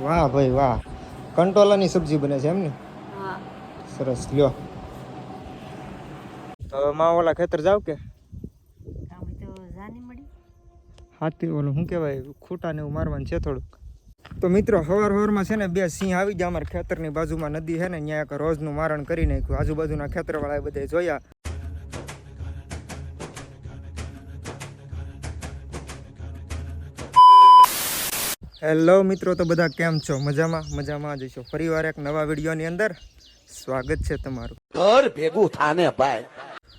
વાહ ભાઈ વાહ. કંટોલાની સબ્જી બને છે એમ ને સરસ લ્યો. તો માં ઓલા ખેતર જાવ કે? હાથી ઓલું શું કહેવાય ખૂટા ને એવું મારવાનું છે થોડુંક. તો મિત્રો હવાર હવારમાં છે ને બે સિંહ આવી ગયા અમારા ખેતરની બાજુમાં. નદી છે ને ત્યાં એક રોજનું મારણ કરી નાખ્યું. આજુબાજુના ખેતરવાળાએ બધા જોયા. હેલો મિત્રો તો બધા કેમ છો? મજામાં? મજામાં જઈશો ફરી વાર એક નવા વિડીયોની અંદર સ્વાગત છે તમારું. ઘર ભેગું થાને ભાઈ.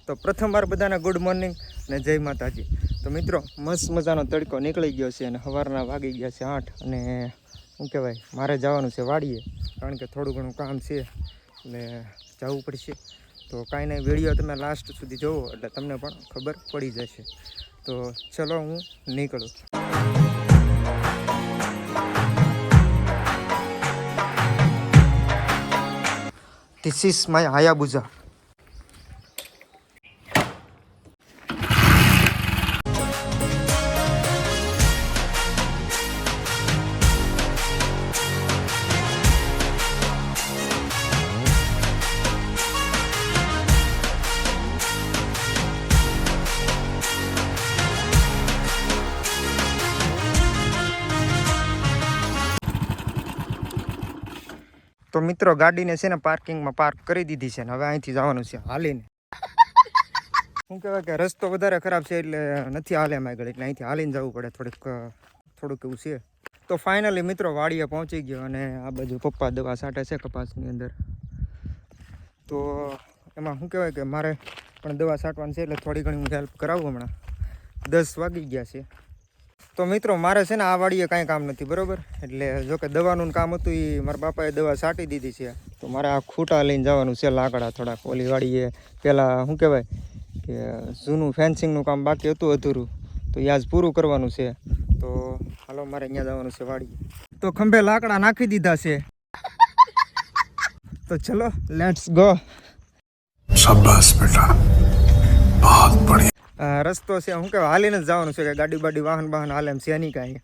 તો પ્રથમવાર બધાને ગુડ મોર્નિંગ ને જય માતાજી. તો મિત્રો મસ્ત મજાનો તડકો નીકળી ગયો છે અને સવારના વાગી ગયા છે આઠ અને શું કહેવાય મારે જવાનું છે વાડીએ કારણ કે થોડું ઘણું કામ છે એટલે જવું પડશે. તો કાંઈ નહીં વીડિયો તમે લાસ્ટ સુધી જોવો એટલે તમને પણ ખબર પડી જશે. તો ચલો હું નીકળું. ધીસ ઇઝ માય હાયાબુઝા તો મિત્રો ગાડીને છે ને પાર્કિંગમાં પાર્ક કરી દીધી છે ને હવે અહીંથી જવાનું છે હાલીને. શું કહેવાય કે રસ્તો વધારે ખરાબ છે એટલે નથી હાલે એમાં આગળ, એટલે અહીંથી હાલીને જવું પડે થોડીક થોડુંક એવું છે. તો ફાઇનલી મિત્રો વાડીએ પહોંચી ગયો અને આ બાજુ પપ્પા દવા છાંટે છે કપાસની અંદર. તો એમાં શું કહેવાય કે મારે પણ દવા છાંટવાની છે એટલે થોડી ઘણી હું હેલ્પ કરાવું હમણાં. દસ વાગી ગયા છે. તો મિત્રો, મારે છે ને આ વાડીએ કાંઈ કામ નથી, બરાબર? એટલે જો કે દવાનું કામ હતું એ મારા બાપાએ દવા છાંટી દીધી છે. તો મારે આ ખૂટા લઈને જવાનું છે લાકડા થોડાક ઓલી વાડીએ. પહેલાં શું કહેવાય કે જૂનું ફેન્સિંગનું કામ બાકી હતું અધૂરું, તો એ આજ પૂરું કરવાનું છે. તો હાલો, મારે અહીંયા જવાનું છે વાડીએ. તો ખંભે લાકડા નાખી દીધા છે. તો ચલો લેટ્સ ગો શાબાશ બેટા બહુ બઢિયા રસ્તો છે શું કહેવાય, હાલીને જ જવાનું છે કે ગાડી બાડી વાહન વાહન હાલે એમ છે નહીં કાંઈ.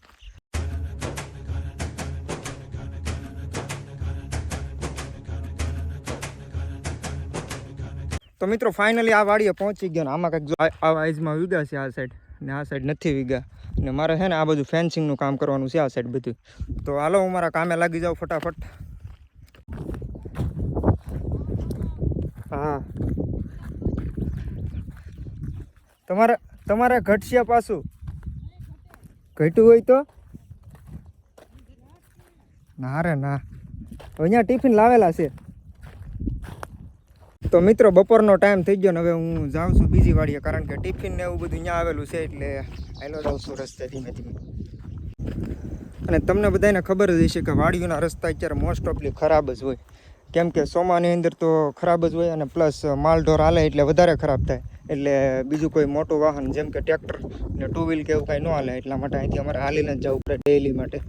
તો મિત્રો ફાઇનલી આ વાડીએ પહોંચી ગયો ને આમાં કંઈક આ- વાઇઝમાં વીગા છે આ સાઈડ ને આ સાઈડ નથી વીગા ને મારે છે ને આ બધું ફેન્સિંગનું કામ કરવાનું છે આ સાઈડ બધું. તો હાલો, હું મારા કામે લાગી જાઉં ફટાફટ. હા. તમારે તમારે ઘટશે પાછું. ઘટ્યું હોય તો? ના રે, ના. અહીંયા ટિફિન લાવેલા છે. તો મિત્રો, બપોરનો ટાઈમ થઈ ગયો ને હવે હું જાઉં છું બીજી વાડીએ, કારણ કે ટિફિન ને એવું બધું અહીંયા આવેલું છે, એટલે હાલો જાઉં છું રસ્તે ધીમે ધીમે. અને તમને બધાને ખબર જ હશે કે વાડીઓના રસ્તા અત્યારે મોસ્ટ ઓફલી ખરાબ જ હોય. કેમ કે સોમાની અંદર તો ખરાબ જ હોય અને પ્લસ માલઢોર હાલે એટલે વધારે ખરાબ થાય. એટલે બીજું કોઈ મોટું વાહન જેમ કે ટ્રેક્ટર ને ટુ વ્હીલ કે એવું કાંઈ ન હાલે એટલા માટે અહીંથી અમારે હાલીને જ જવું પડે ડેઈલી માટે.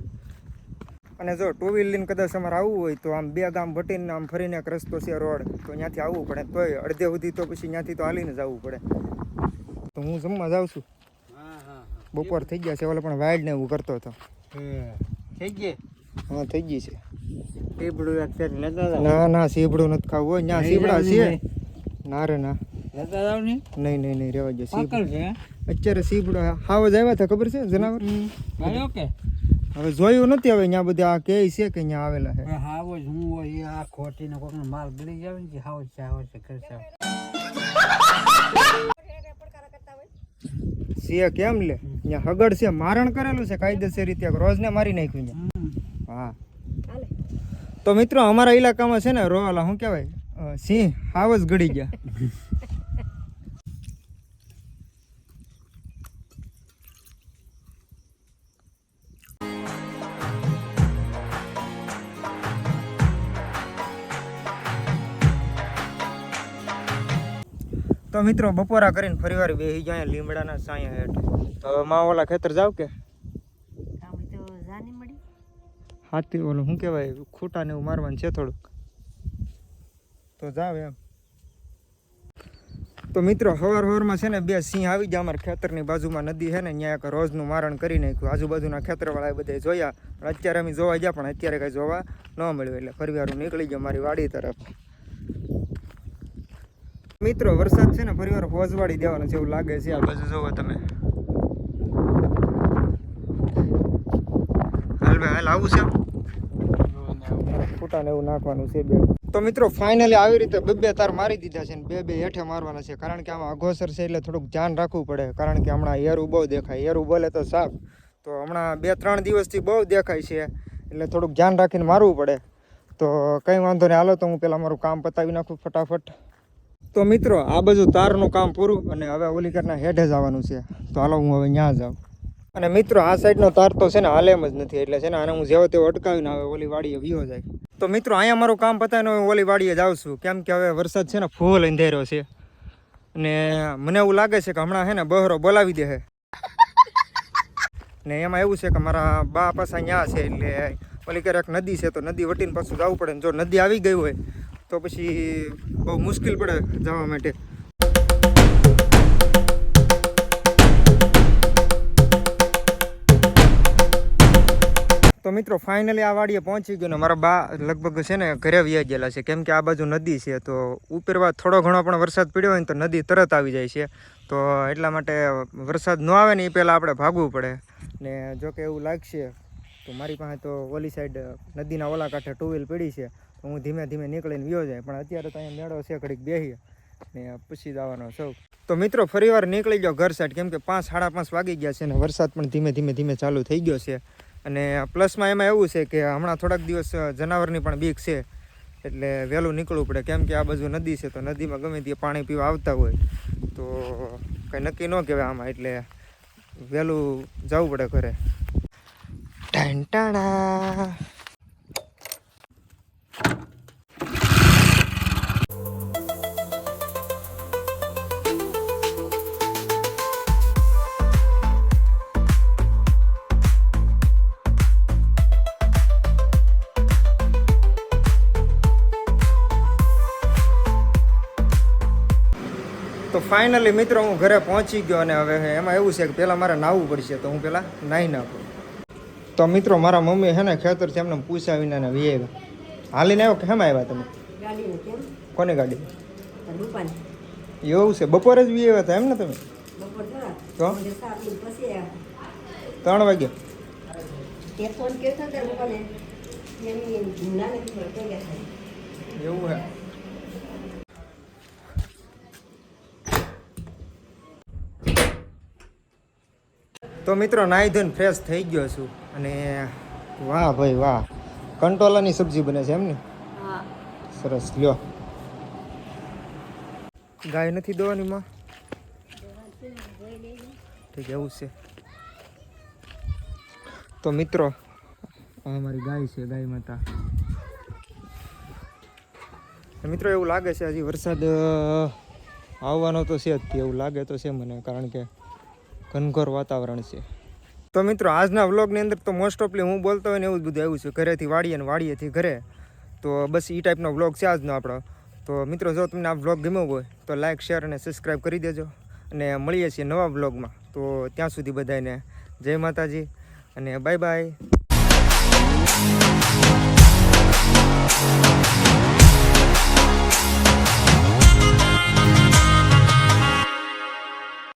અને જો ટુ વ્હીલ લઈને કદાચ અમારે આવવું હોય તો આમ બે ગામ ભટીને આમ ફરીને એક રસ્તો છે રોડ તો ત્યાંથી આવવું પડે. તોય અડધે સુધી તો પછી ત્યાંથી તો હાલીને જવું પડે. તો હું જમવા જાઉં છું. બપોર થઈ ગયા છે ઓલે પણ વાઇડ ને એવું કરતો હતો. થઈ ગયે? હા થઈ ગઈ છે. ટીપડું અત્યારે લેતા ના ના સીબડું નથી ખાવું હોય. ત્યાં સીબડા છે. ના રે ના. લેતા જાવ ને નહીં નહીં નહીં રેવા જાય સીબડું. છે અત્યારે સીબડો હાવ જ આવ્યા હતા ખબર છે જનાવર? ઓકે હવે જોયું નથી હવે અહીંયા બધા આ કે છે કે અહીંયા આવેલા છે. હાવ જ હું હોય આ ખોટી ને કોકનો માલ ગળી જાય ને હાવ છે હાવ છે કરશે છે કેમ લે? અહીંયા હગડ છે મારણ કરેલું છે કાયદેસર રીતે. રોજને મારી નાખ્યું અહીંયા હા. તો મિત્રો, અમારા ઇલાકામાં છે ને રોવાલા, શું કહેવાય? સિંહ હાવ જ ગળી ગયા. તો મિત્રો, બપોરા કરીને ફરીવાર બેસી ગયા લીમડાના સાયા હેઠ તો માં ખેતર જાવ કે? હાથી, ઓલું શું કહેવાય, ખૂટા ને એવું મારવાનું છે થોડુંક. તો જાવ એમ. તો મિત્રો, હવાર હવારમાં છે ને બે સિંહ આવી ગયા અમારા ખેતરની બાજુમાં. નદી છે ને, ત્યાં એક રોજનું મારણ કરી નાખ્યું. આજુબાજુના ખેતરવાળાએ બધે જોયા. પણ અત્યારે અમે જોવા ગયા, પણ અત્યારે કાંઈ જોવા ન મળ્યું. એટલે ફરી નીકળી ગયો મારી વાડી તરફ. મિત્રો, વરસાદ છે ને, ફરીવાર ફોજવાડી દેવાનો એવું લાગે છે. આ બાજુ જોવો તમે. હાલ ભાઈ, હાલ આવું છે. ફૂટાને એવું નાખવાનું છે બે. તો મિત્રો ફાઇનલી આવી રીતે બે બે તાર મારી દીધા છે ને બે બે હેઠે મારવાના છે. કારણ કે આમાં અઘોસર છે એટલે થોડુંક ધ્યાન રાખવું પડે. કારણ કે હમણાં એરું બહુ દેખાય. એરું બોલે તો સાફ. તો હમણાં બે ત્રણ દિવસથી બહુ દેખાય છે. એટલે થોડુંક ધ્યાન રાખીને મારવું પડે. તો કંઈ વાંધો નહીં. હાલો તો હું પહેલાં મારું કામ પતાવી નાખું ફટાફટ. તો મિત્રો, આ બાજુ તારનું કામ પૂરું અને હવે ઓલી કરના હેઠે જવાનું છે. તો હાલો હું હવે ત્યાં જાઉં. અને મિત્રો, આ સાઈડનો તાર તો છે ને હાલે એમ જ નથી. એટલે છે ને આને હું જેવો તેવો અટકાવીને હવે ઓલી વાડીએ વિયો જાય. તો મિત્રો, અહીંયા મારું કામ પતાવીને હું ઓલી વાડીએ જાઉં છું. કેમ કે હવે વરસાદ છે ને ફૂલ અંધેરો છે. ને મને એવું લાગે છે કે હમણાં છે ને બહરો બોલાવી દે છે ને એમાં એવું છે કે મારા બા પાસે અહીંયા છે એટલે ઓલી ક્યારેક નદી છે તો નદી વટીને પાછું જવું પડે ને જો નદી આવી ગઈ હોય તો પછી બહુ મુશ્કેલ પડે જવા માટે. તો મિત્રો ફાઇનલી આ વાડીએ પહોંચી ગયો ને મારા બા લગભગ છે ને ઘરે વ્યા ગયેલા છે. કેમ કે આ બાજુ નદી છે, તો ઉપરવા થોડો ઘણો પણ વરસાદ પડ્યો હોય ને તો નદી તરત આવી જાય છે. તો એટલા માટે વરસાદ ન આવે ને એ પહેલાં આપણે ભાગવું પડે. ને જો કે એવું લાગશે, તો મારી પાસે તો ઓલી સાઈડ નદીના ઓલા કાંઠે ટુ વ્હીલ પડી છે, તો હું ધીમે ધીમે નીકળીને વ્યો જાય. પણ અત્યારે તો અહીંયા મેળો છે ઘડીક બેસીએ ને પછી જવાનો સૌ. તો મિત્રો, ફરીવાર નીકળી ગયો ઘર સાઈડ કેમ કે પાંચ, સાડા પાંચ વાગી ગયા છે ને વરસાદ પણ ધીમે ધીમે ધીમે ચાલુ થઈ ગયો છે. અને પ્લસમાં એમાં એવું છે કે હમણાં થોડાક દિવસ જનાવરની પણ બીક છે. એટલે વહેલું નીકળવું પડે. કેમ કે આ બાજુ નદી છે, તો નદીમાં ગમે તે પાણી પીવા આવતા હોય, તો કંઈ નક્કી ન કહેવાય આમાં. એટલે વહેલું જવું પડે ઘરે. ટાંટાણા! ફાઇનલી મિત્રો હું ઘરે પહોંચી ગયો અને હવે એમાં એવું છે કે પહેલાં મારે નાહવું પડશે તો હું પહેલાં નાહી નાખું. તો મિત્રો મારા મમ્મી છે ને ખેતરથી એમને પૂછ્યા વિના વીએ આવ્યા હાલીને આવ્યો કેમ આવ્યા તમે? કોને ગાડી? એવું છે બપોરે જ વીએ આવ્યા હતા એમ ને તમે? તો. ત્રણ વાગે? એવું ફોન કર્યો હતો ત્યારે રૂપાને એની નાની દીકરી કઈ ગયા હતા. એવું હે તો મિત્રો નાહી ધોઈને ફ્રેશ થઈ ગયો છું. અને વાહ ભાઈ વાહ. કંટોલાની સબ્જી બને છે એમ ને? સરસ. લ્યો. ગાય નથી દોવાની માં? ઠીક એવું છે. તો મિત્રો આ અમારી ગાય છે ગાય માતા. મિત્રો એવું લાગે છે હજી વરસાદ આવવાનો તો છે જ એવું લાગે તો છે મને કારણ કે ઘનઘોર વાતાવરણ છે. તો મિત્રો, આજના વ્લોગની અંદર તો મોસ્ટ ઓફલી હું બોલતો હોય ને એવું જ બધું આવ્યું છે. ઘરેથી વાડીએ અને વાડીએથી ઘરે. તો બસ એ ટાઈપનો વ્લોગ છે આજનો આપણો. તો મિત્રો, જો તમને આ વ્લોગ ગમ્યો હોય, તો લાઇક શેર અને સબસ્ક્રાઈબ કરી દેજો. અને મળીએ છીએ નવા વ્લોગમાં. તો ત્યાં સુધી બધાને જય માતાજી અને બાય બાય